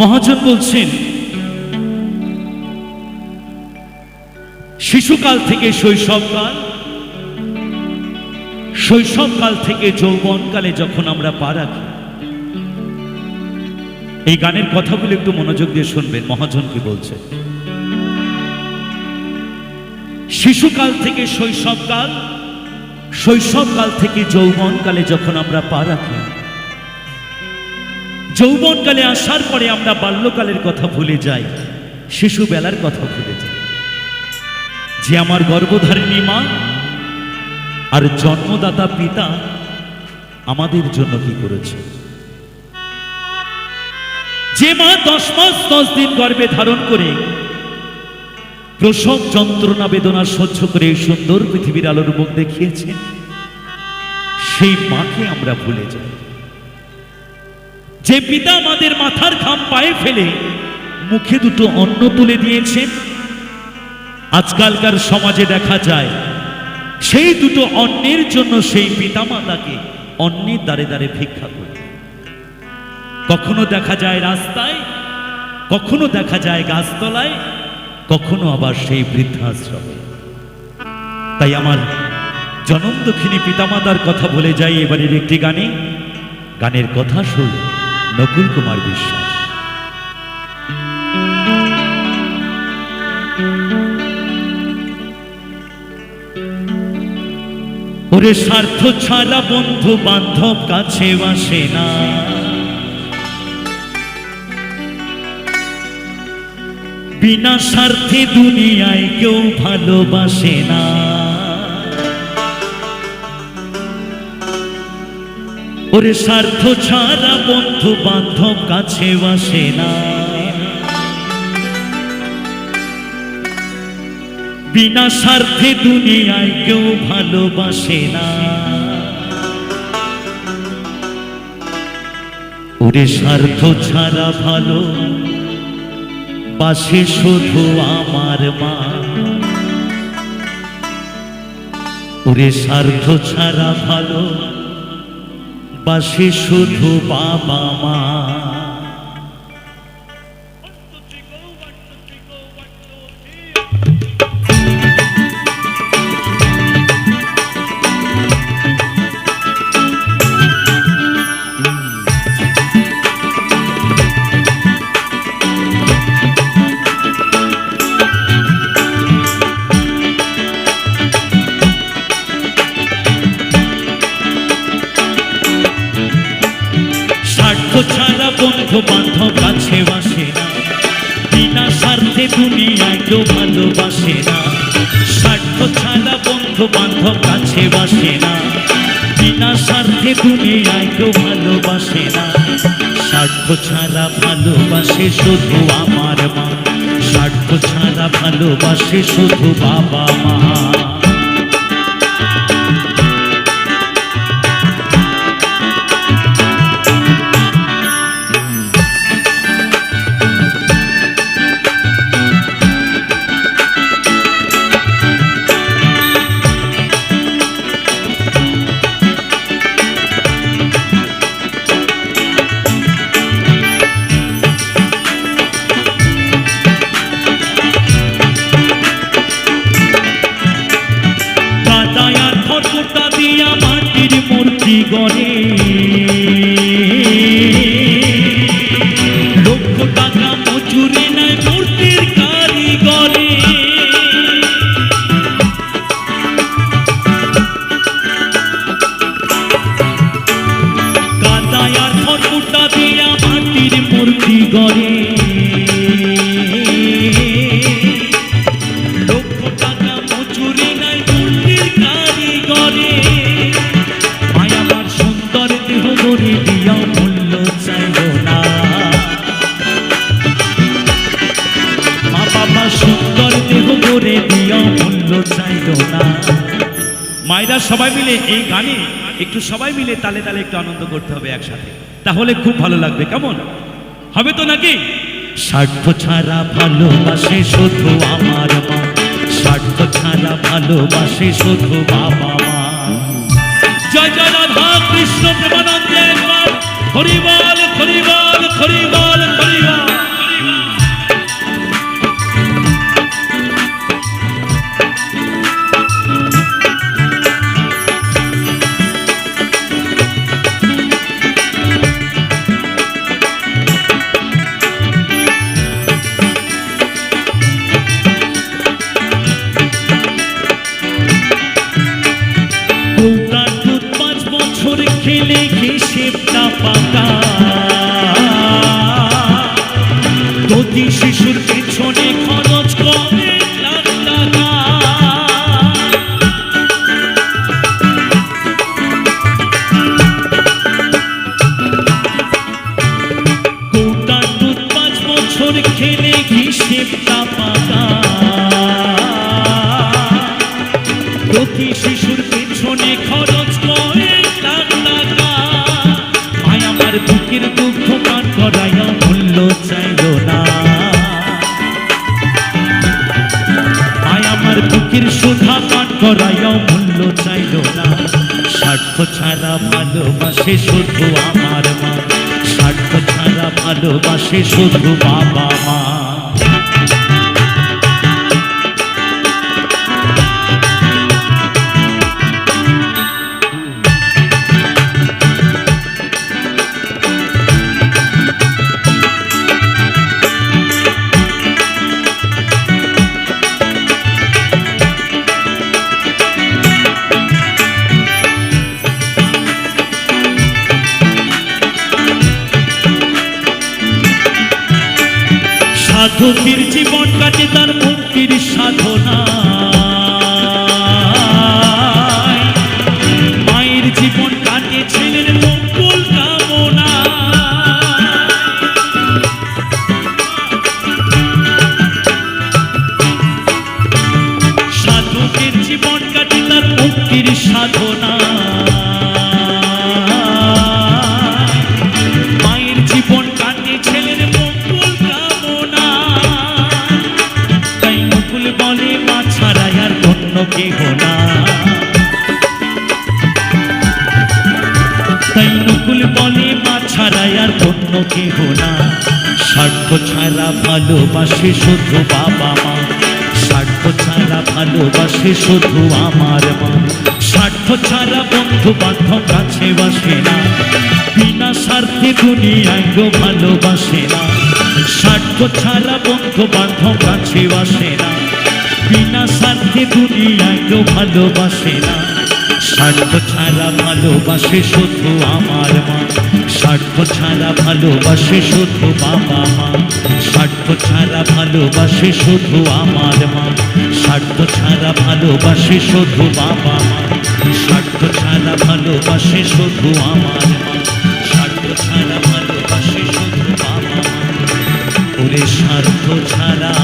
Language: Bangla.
মহাজন বলছেন, শিশুকাল থেকে শৈশবকাল শৈশবকাল থেকে যৌবনকালে যখন আমরা পা রাখি, এই গানের কথাগুলো একটু মনোযোগ দিয়ে শুনবেন, মহাজন কি বলছে শিশুকাল থেকে শৈশবকাল শৈশবকাল থেকে যৌবনকালে যখন আমরা পা রাখি যৌবনকালে আসার পরে আমরা বাল্যকালের কথা ভুলে যাই, শিশুবেলার কথা ভুলে যাই। যে আমার গর্ভধারিণী মা আর জন্মদাতা পিতা আমাদের জন্য কি করেছে? যে মা দশ মাস, দশ দিন গর্ভে ধারণ করে প্রসব যন্ত্রণা বেদনা সহ্য করে সুন্দর পৃথিবীর আলোর মুখ দেখিয়েছেন সেই মাকে আমরা ভুলে যাই। যে পিতা আমাদের মাথার ঘাম পায়ে ফেলে, মুখে দুটো অন্ন তুলে দিয়েছেন আজকালকার সমাজে দেখা যায়, সেই দুটো অন্নের জন্য সেই পিতামাতাকে অন্যের দ্বারে দ্বারে ভিক্ষা করে। কখনো দেখা যায় রাস্তায়, কখনো দেখা যায় গাছতলায়, কখনো আবার সেই বৃদ্ধাশ্রমে। তাই আমার জনম দক্ষিণী পিতামাতার কথা বলে যাই এবারের একটি গানে। গানের কথা শুন নকুল কুমার বিশ্বাস। ওরে স্বার্থ ছাড়া বন্ধু বান্ধব কাছে বাসে না। বিনা স্বার্থে দুনিয়ায় কেউ ভালোবাসে না। ওরে স্বার্থ ছাড়া বন্ধু বান্ধব কাছে বাসে না। বিনা স্বার্থে দুনিয়ায় কেউ ভালোবাসে না। ওরে স্বার্থ ছাড়া ভালো বাসে শুধু আমার মা। ওরে স্বার্থ ছাড়া ভালো বাসে শুধু বাবা মা বন্ধু বান্ধব কাছে বাসে না। বিনা স্বার্থে দুনিয়ায় কেউ ভালোবাসে না। স্বার্থ ছাড়া বন্ধু বান্ধব কাছে বাসে না। বিনা স্বার্থে দুনিয়ায় কেউ ভালোবাসে না। স্বার্থ ছাড়া ভালোবাসে শুধু আমার মা। স্বার্থ ছাড়া ভালোবাসে শুধু বাবা মা। গড়ে লক্ষ টাকা মজুরি নেয় মূর্তির কারিগরে। কাদায়ার ফটোটা দিয়া মাটির মূর্তি গড়ে। চাইল না মায়েরা সবাই মিলে এই গানে একটু সবাই মিলে তালে তালে একটু আনন্দ করতে হবে একসাথে। তাহলে খুব ভালো লাগবে কেমন? হবে তো নাকি? স্বার্থ ছাড়া ভালোবাসে শুধু আমার মা। স্বার্থ ছাড়া ভালোবাসে শুধু বাবা মা। জয় জয় রাধা কৃষ্ণ প্রেমানন্দে একবার। হরিবল হরিবল হরিবল পাতা। দধি শিশুর পিছনে খরচ করে পাতা। প্রতি শিশুর পিছনে খরচ বুকের দুঃখ পান করাইয়া মূল্য চাইল না। আয় আমার বুকের সুধা পান করাইয়া মূল্য চাইল না। স্বার্থ ছাড়া ভালোবাসে শুধু আমার মা। স্বার্থ ছাড়া ভালোবাসে শুধু বাবা মা। সাধকের জীবন কাটে তার মুক্তির সাধনা। মায়ের জীবন বলে মা ছাড়াই আর অন্য কেহ না। স্বার্থ ছাড়া ভালোবাসে শুধু বাবা মা। স্বার্থ ছাড়া ভালোবাসে শুধু আমার মা। স্বার্থ ছাড়া বন্ধু বান্ধব কাছে বাসে না। বিনা স্বার্থে দুনিয়ায় কেউ ভালোবাসে না। স্বার্থ ছাড়া বন্ধু বান্ধব কাছে বাসে না। বিনা স্বার্থে দুনিয়ায় কেউ ভালোবাসে না। স্বার্থ ছাড়া ভালোবাসে শুধু আমার মা। স্বার্থ ছাড়া ভালোবাসে শুধু বাবা মা। স্বার্থ ছাড়া ভালোবাসে শুধু আমার মা। স্বার্থ ছাড়া ভালোবাসে শুধু বাবা মা। স্বার্থ ছাড়া ভালোবাসে শুধু আমার মা। স্বার্থ ছাড়া ভালোবাসে শুধু বাবা মা। ওরে স্বার্থ ছাড়া